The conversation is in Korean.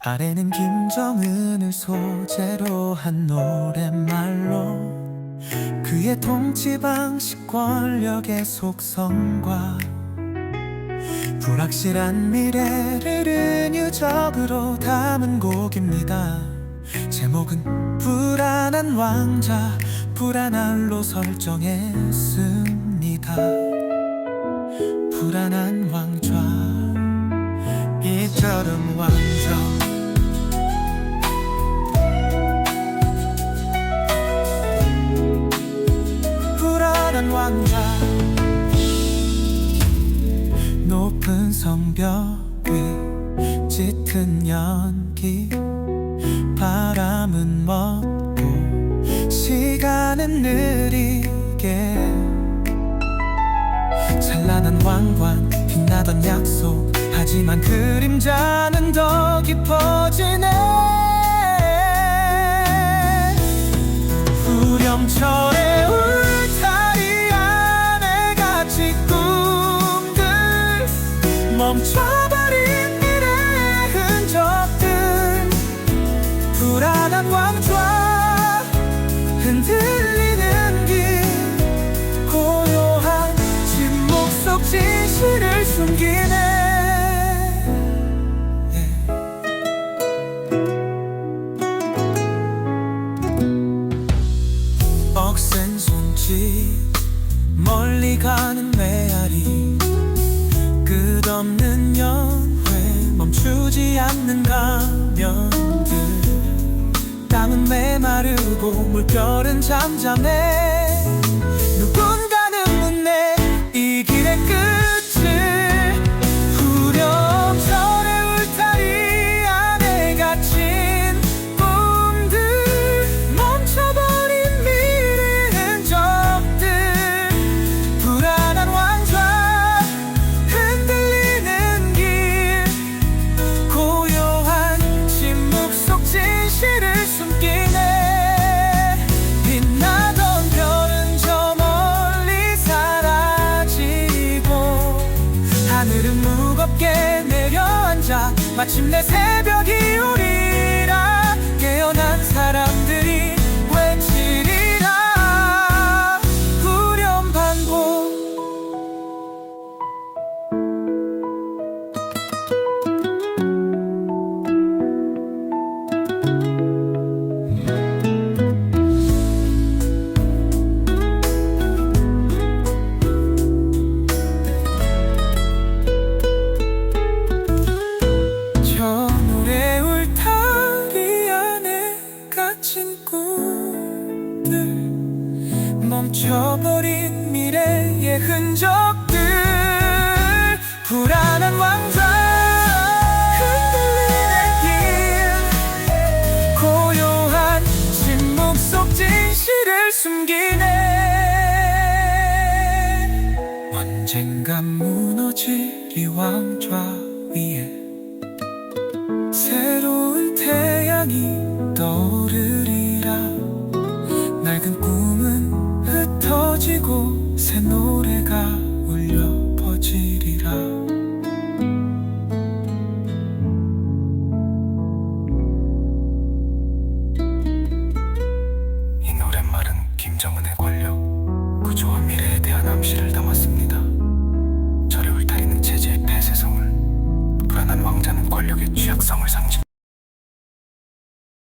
아래는 김정은을 소재로 한 노랫말로 그의 통치 방식 권력의 속성과 불확실한 미래를 은유적으로 담은 곡입니다. 제목은 불안한 왕자 불안할로 설정했습니다. 불안한 왕좌 이처럼 왕정 불안한 왕자 높은 성벽 위 짙은 연기. 바람은 멎고 시간은 느리게. 찬란한 왕관 빛나던 약속 하지만 그림자는 더 깊어지네. 후렴철의 멀리 가는 메아리. 끝없는 연회 멈추지 않는 가면들. 땅은 메마르고 물결은 잠잠해 마침내 새 멈춰버린 미래의 흔적들. 불안한 왕좌. 흔들리는 길. 고요한 침묵 속 진실을 숨기네. 언젠간 무너질 이 왕좌 위에 새로운 태양이 떠오르 암시를 담았